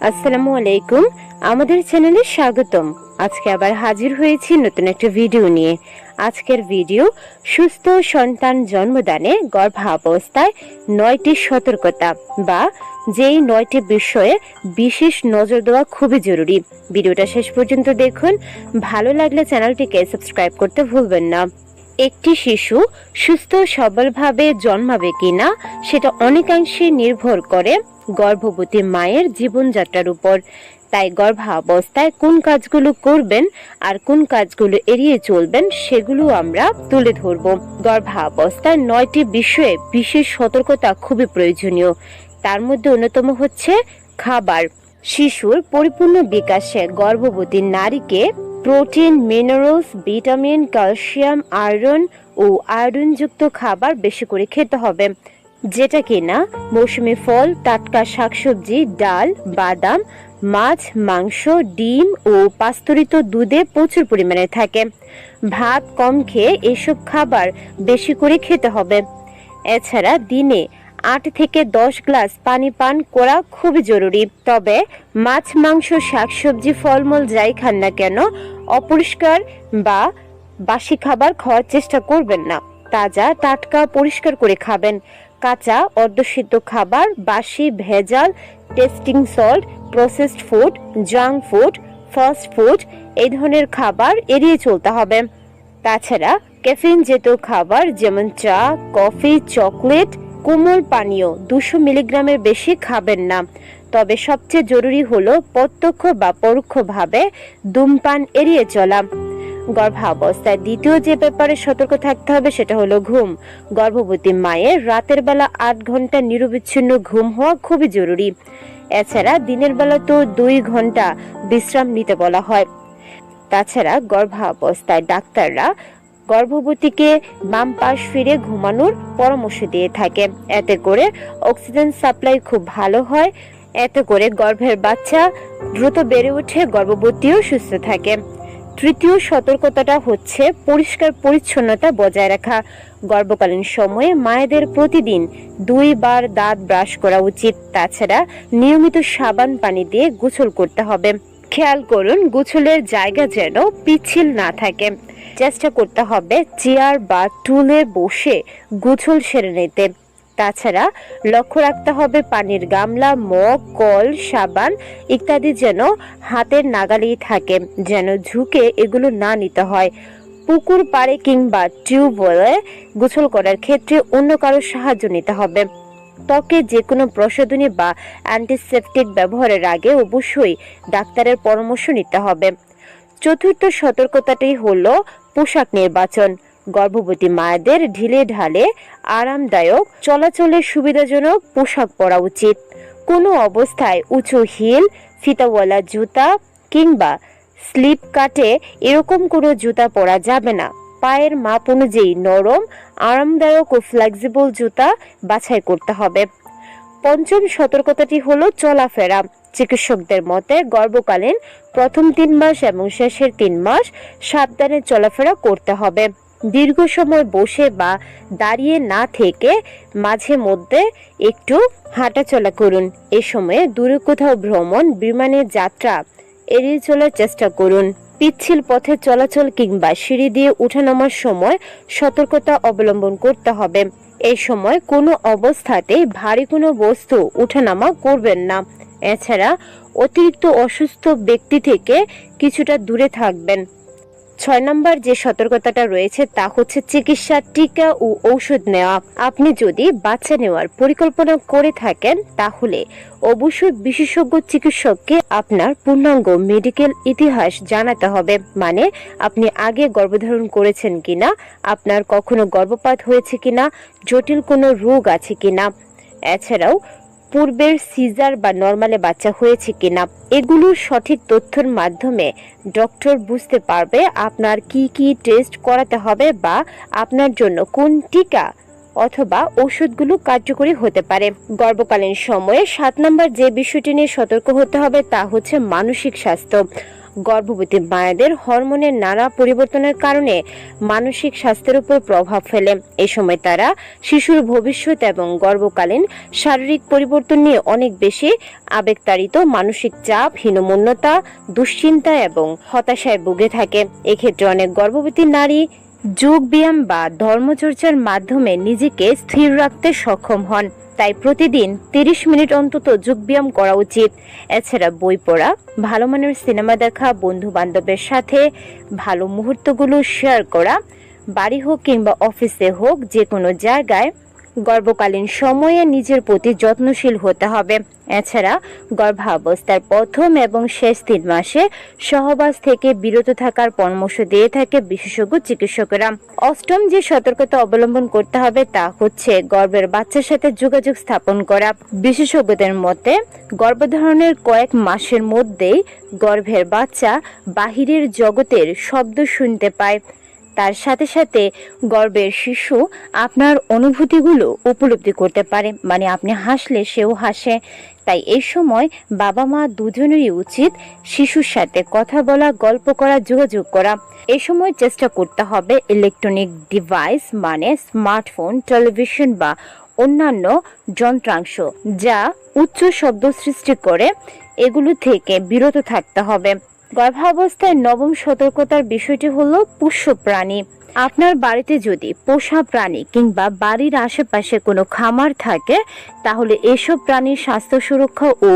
আসসালামু আলাইকুম। আমাদের চ্যানেলে স্বাগতম। আজকে আবার হাজির হয়েছি নতুন একটা ভিডিও নিয়ে। আজকের ভিডিও, সুস্থ সন্তান জন্মদানে গর্ভাবস্থায় নয়টি সতর্কতা বা যেই নয়টি বিষয়ে বিশেষ নজর দেওয়া খুবই জরুরি। ভিডিওটা শেষ পর্যন্ত দেখুন। ভালো লাগলে চ্যানেলটিকে সাবস্ক্রাইব করতে ভুলবেন না। একটি শিশু সুস্থ সবলভাবে জন্মাবে কিনা সেটা অনেকাংশে নির্ভর করে গর্ভবতী মায়ের জীবনযাত্রার উপর। তাই গর্ভাবস্থায় কোন কাজগুলো করবেন আর কোন কাজগুলো এড়িয়ে চলবেন সেগুলো আমরা তুলে ধরব। গর্ভাবস্থায় নয়টি বিষয়ে বিশেষ সতর্কতা খুবই প্রয়োজনীয়। তার মধ্যে অন্যতম হচ্ছে খাবার। শিশুর পরিপূর্ণ বিকাশে গর্ভবতী নারীকে protein, minerals, vitamin, calcium, iron ও আয়রনযুক্ত খাবার বেশি করে খেতে হবে। যেটা কিনা মৌসুমী ফল, টাটকা শাকসবজি, ডাল, বাদাম, মাছ, মাংস, ডিম ও পাস্তরিত দুধে প্রচুর পরিমাণে থাকে। ভাত কম খেয়ে এসব খাবার বেশি করে খেতে হবে। এছাড়া দিনে আট থেকে দশ গ্লাস পানি পান করা খুবই জরুরি। তবে মাছ, মাংস, শাকসবজি, ফলমূল যাই খান না কেন, অপরিষ্কার বা বাসি খাবার খাওয়ার চেষ্টা করবেন না। তাজা, টাটকা, পরিষ্কার করে খাবেন। কাঁচা, অর্ধসিদ্ধ খাবার, বাসি, ভেজাল, tasting salt, processed food, junk food, fast food, এই ধরনের খাবার এড়িয়ে চলতে হবে। তাছাড়া ক্যাফিন জাতীয় খাবার যেমন চা, কফি, চকলেট কোমল পানীয় দুশো মিলিগ্রামের বেশি খাবেন না। তবে সবচেয়ে জরুরি হলো প্রত্যক্ষ বা পরোক্ষভাবে ধূমপান এড়িয়ে চলা। গর্ভাবস্থায় দ্বিতীয় যে ব্যাপারে সতর্ক থাকতে হবে সেটা হলো ঘুম। গর্ভবতী মায়ের রাতের বেলা আট ঘণ্টা নিরবিচ্ছিন্ন ঘুম হওয়া খুবই জরুরি। এছাড়া দিনের বেলা তো দুই ঘণ্টা বিশ্রাম নিতে বলা হয়। তাছাড়া গর্ভাবস্থায় ডাক্তাররা গর্ভবতীকে বাম পাশ ফিরে ঘুমানোর পরামর্শ দিয়ে থাকে। এতে করে অক্সিজেন সাপ্লাই খুব ভালো হয়। এতে করে গর্ভের বাচ্চা দ্রুত বেড়ে ওঠে, গর্ভবতীও সুস্থ থাকে। তৃতীয় সতর্কতাটা হচ্ছে পরিষ্কার পরিচ্ছন্নতা বজায় রাখা। গর্ভকালীন সময়ে মায়েদের প্রতিদিন দুইবার দাঁত ব্রাশ করা উচিত। তাছাড়া নিয়মিত সাবান পানি দিয়ে গোসল করতে হবে। খেয়াল করুন গোসলের জায়গা যেন পিছিল না থাকে। চেষ্টা করতে হবে চেয়ার বা টুলে বসে গোসল সেরে নিতে। তাছাড়া লক্ষ্য রাখতে হবে পানির গামলা, মগ, কল, সাবান ইত্যাদি যেন হাতের নাগালেই থাকে, যেন ঝুঁকে এগুলো না নিতে হয়। পুকুর পাড়ে কিংবা টিউবওয়েলে গোসল করার ক্ষেত্রে অন্য কারও সাহায্য নিতে হবে। ত্বকে যে কোনো প্রসাধনী বা অ্যান্টিসেপটিক ব্যবহারের আগে অবশ্যই ডাক্তারের পরামর্শ নিতে হবে। চতুর্থ সতর্কতাটি হল পোশাক নির্বাচন। গর্ভবতী মায়েদের ঢিলে ঢালে আরামদায়ক, চলাচলের সুবিধাজনক পোশাক পরা উচিত। কোনো অবস্থায় উঁচু হিল, ফিতাওয়ালা জুতা কিংবা স্লিপ কাটে এরকম কোনো জুতা পরা যাবে না। পায়ের মাপ অনুযায়ী নরম, আরামদায়ক ও ফ্লেক্সিবল জুতা বাছাই করতে হবে। পঞ্চম সতর্কতাটি হলো চলাফেরা। চিকিৎসকদের মতে গর্ভকালীন প্রথম তিন মাস এবং শেষের তিন মাস সাবধানে চলাফেরা করতে হবে। দীর্ঘ সময় বসে বা দাঁড়িয়ে না থেকে মাঝে মধ্যে একটু হাঁটাচলা করুন। এ সময়ে দূরে কোথাও ভ্রমণ বিমানের যাত্রা এড়িয়ে চলার চেষ্টা করুন। পিচ্ছিল পথে চলাচল কিংবা সিঁড়ি দিয়ে উঠানামার সময় সতর্কতা অবলম্বন করতে হবে। এই সময় কোনো অবস্থাতে ভারী কোনো বস্তু উঠানামা করবেন না। এছাড়া অতিরিক্ত অসুস্থ ব্যক্তি থেকে কিছুটা দূরে থাকবেন। ছয় নম্বর যে সতর্কতাটা রয়েছে তা হচ্ছে চিকিৎসা, টিকা ও ঔষধ নেওয়া। আপনি যদি বাচ্চা নেওয়ার পরিকল্পনা করে থাকেন, তাহলে অবশ্যই বিশেষজ্ঞ চিকিৎসককে আপনার পূর্ণাঙ্গ মেডিকেল ইতিহাস জানাতে হবে। মানে আপনি আগে গর্ভধারণ করেছেন কিনা, আপনার কখনো গর্ভপাত হয়েছে কিনা, জটিল কোনো রোগ আছে কিনা। এছাড়াও পূর্বের সিজার বা নর্মালে বাচ্চা হয়েছে কিনা, এগুলোর সঠিক তথ্যের মাধ্যমে ডক্টর বুঝতে পারবে আপনার কি কি টেস্ট করাতে হবে বা আপনার জন্য কোন টিকা অথবা ওষুধগুলো কার্যকরী হতে পারে। গর্ভকালীন সময়ে সাত নম্বর যে বিষয়টি নিয়ে সতর্ক হতে হবে তা হচ্ছে মানসিক স্বাস্থ্য। গর্ভবতী মায়েদের হরমোনের নানা পরিবর্তনের কারণে মানসিক স্বাস্থ্যের উপর প্রভাব ফেলে। এ সময় তারা শিশুর ভবিষ্যৎ এবং গর্ভকালীন শারীরিক পরিবর্তন নিয়ে অনেক বেশি আবেগতাড়িত, মানসিক চাপ, হীনমন্যতা, দুশ্চিন্তা এবং হতাশায় ভুগে থাকে। এক্ষেত্রে অনেক গর্ভবতী নারী যোগ ব্যায়াম বা ধর্মচর্চার মাধ্যমে নিজেকে স্থির রাখতে সক্ষম হন। তাই প্রতিদিন তিরিশ মিনিট অন্তত যোগ ব্যায়াম করা উচিত। এছাড়া বই পড়া, ভালো মানের সিনেমা দেখা বন্ধু বান্ধবের সাথে ভালো মুহূর্তগুলো শেয়ার করা, বাড়ি হোক কিংবা অফিসে হোক যে কোনো জায়গায় গর্ভকালীন সময়ে নিজের প্রতি যত্নশীল হতে হবে। এছাড়া গর্ভাবস্থার প্রথম এবং শেষ তিন মাসে সহবাস থেকে বিরত থাকার পরামর্শ দিয়ে থাকে বিশেষজ্ঞ চিকিৎসকেরা। অষ্টম যে সতর্কতা অবলম্বন করতে হবে তা হচ্ছে গর্ভের বাচ্চার সাথে যোগাযোগ স্থাপন করা। বিশেষজ্ঞদের মতে, গর্ভধারণের কয়েক মাসের মধ্যেই গর্ভের বাচ্চা বাহিরের জগতের শব্দ শুনতে পায়। তার সাথে সাথে গর্বের শিশু আপনার অনুভূতিগুলো উপলব্ধি করতে পারে। মানে আপনি হাসলে সেও হাসে। তাই এই সময় বাবা মা দুজনেরই উচিত শিশুর সাথে কথা বলা, গল্প করা, যোগাযোগ করা। এ সময় চেষ্টা করতে হবে ইলেকট্রনিক ডিভাইস মানে স্মার্টফোন, টেলিভিশন বা অন্যান্য যন্ত্রাংশ যা উচ্চ শব্দ সৃষ্টি করে। এগুলো থেকে বিরত থাকতে হবে। গর্ভাবস্থায় নবম সতর্কতার বিষয়টি হলো পোষ্য প্রাণী। আপনার বাড়িতে যদি পোষা প্রাণী কিংবা বাড়ির আশেপাশে কোনো খামার থাকে, তাহলে এসব প্রাণীর স্বাস্থ্য সুরক্ষা ও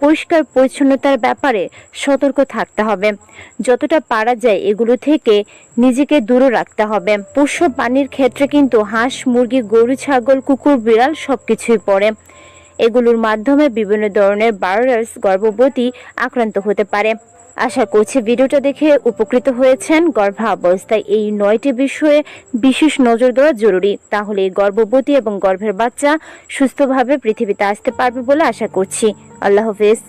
পরিষ্কার পরিচ্ছন্নতার ব্যাপারে সতর্ক থাকতে হবে। যতটা পারা যায় এগুলো থেকে নিজেকে দূরে রাখতে হবে। পোষ্য প্রাণীর ক্ষেত্রে কিন্তু হাঁস, মুরগি, গরু, ছাগল, কুকুর, বিড়াল সবকিছুই পড়ে। এগুলোর মাধ্যমে বিভিন্ন ধরনের ভাইরাস গর্ভবতী আক্রান্ত হতে পারে। আশা করছি ভিডিওটা দেখে উপকৃত হয়েছেন গর্ভাবস্থায় এই নয়টি বিষয়ে বিশেষ নজর দেওয়া জরুরি। তাহলে গর্ভবতী এবং গর্ভের বাচ্চা সুস্থভাবে পৃথিবীতে আসতে পারবে বলে আশা করছি। আল্লাহ হাফেজ।